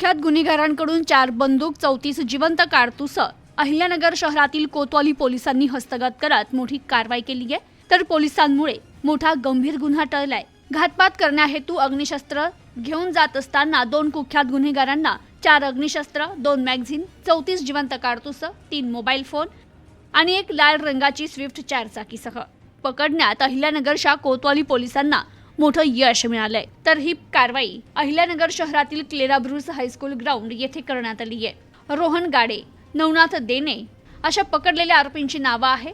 कुख्यात गुन्हेगारांकडून चार बंदूक चौतीस जिवंत कारतूस अहिल्यानगर शहरातील कोतवाली पोलिसांनी हस्तगत करत मोठी कारवाई केली आहे. तर पोलिसांमुळे मोठा गंभीर गुन्हा टळलाय. घातपात करण्याहेतू अग्निशस्त्र घेऊन जात असताना दोन कुख्यात गुन्हेगारांना चार अग्निशस्त्र दोन मॅगझिन चौतीस जिवंत कारतूस तीन मोबाईल फोन आणि एक लाल रंगाची स्विफ्ट चारचाकीसह. पकडण्यात अहिल्यानगरच्या कोतवाली पोलिसांना मोठं यश मिळालंय. तर ही कारवाई अहिल्यानगर शहरातील क्लेरा ब्रुस हायस्कूल ग्राउंड येथे करण्यात आली आहे. रोहन गाडे नवनाथ देणे अशा पकडलेल्या आरोपींची नावं आहे.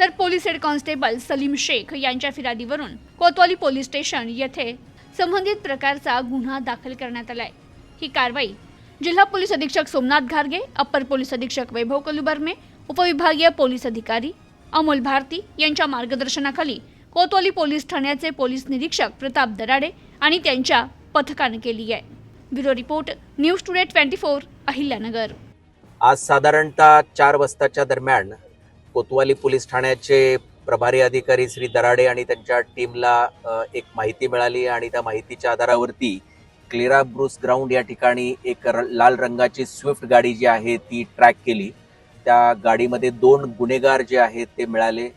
तर police head constable Salim Shaikh यांच्या फिर्यादीवरून कोतवाली पोलीस स्टेशन येथे संबंधित प्रकारचा गुन्हा दाखल करण्यात आलाय. ही कारवाई जिल्हा पोलीस अधीक्षक सोमनाथ घारगे अप्पर पोलीस अधीक्षक वैभव कलुबर्मे उपविभागीय पोलीस अधिकारी अमोल भारती यांच्या मार्गदर्शनाखाली कोतवाली पोलीस ठाण्याचे पोलीस निरीक्षक प्रताप दराडे आणि त्यांच्या पथकाने केली आहे. Bureau report news today twenty four Ahilyanagar. आज साधारणतः चार वाजताच्या दरम्यान कोतवाली पोलीस ठाण्याचे प्रभारी अधिकारी श्री दराडे आणि त्यांच्या टीमला एक माहिती मिळाली आणि त्या माहितीच्या आधारावरती क्लिरा ब्रुस ग्राउंड या ठिकाणी एक र- लाल रंगाची स्विफ्ट गाडी जी आहे ती ट्रॅक केली. त्या गाडीमध्ये दोन गुन्हेगार जे आहेत ते मिळाले.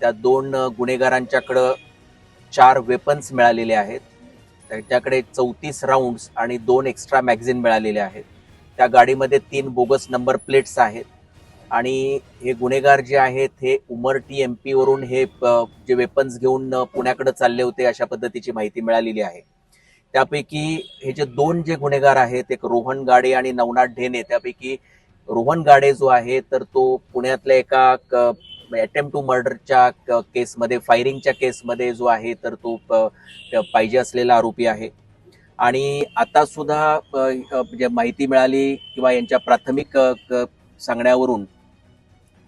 त्या दोन गुन्हेगारांच्याकडं चार वेपन्स मिळालेले आहेत. त्यांच्याकडे चौतीस राऊंड्स आणि दोन एक्स्ट्रा मॅगझिन मिळालेले आहेत. त्या गाडीमध्ये तीन बोगस नंबर प्लेट्स आहेत. आणि हे गुन्हेगार जे आहेत हे उमरटी एम वरून हे जे वेपन्स घेऊन पुण्याकडे चालले होते अशा पद्धतीची माहिती मिळालेली आहे. त्यापैकी हे जे दोन जे गुन्हेगार आहेत एक रोहन गाडे आणि नवनाथ ढेने त्यापैकी रोहन गाडे जो आहे तर तो पुण्यातल्या एका अटेम्प्ट टू मर्डरच्या केसमध्ये फायरिंगच्या केसमध्ये जो आहे तर तो प- पाहिजे असलेला आरोपी आहे. आणि आता सुद्धा म्हणजे माहिती मिळाली किंवा यांच्या प्राथमिक क- सांगण्यावरून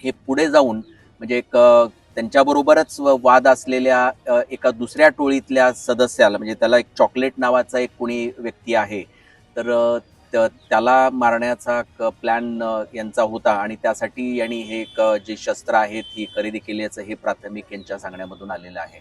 हे पुढे जाऊन म्हणजे एक त्यांच्याबरोबरच व- वाद असलेल्या एका दुसऱ्या टोळीतल्या सदस्याला म्हणजे त्याला एक चॉकलेट नावाचा एक कोणी व्यक्ती आहे तर त्याला मारण्याचा प्लॅन यांचा होता आणि त्यासाठी यांनी हे एक, जे शस्त्र आहेत ही खरेदी केल्याचं हे प्राथमिक यांच्या सांगण्यामधून आलेलं आहे.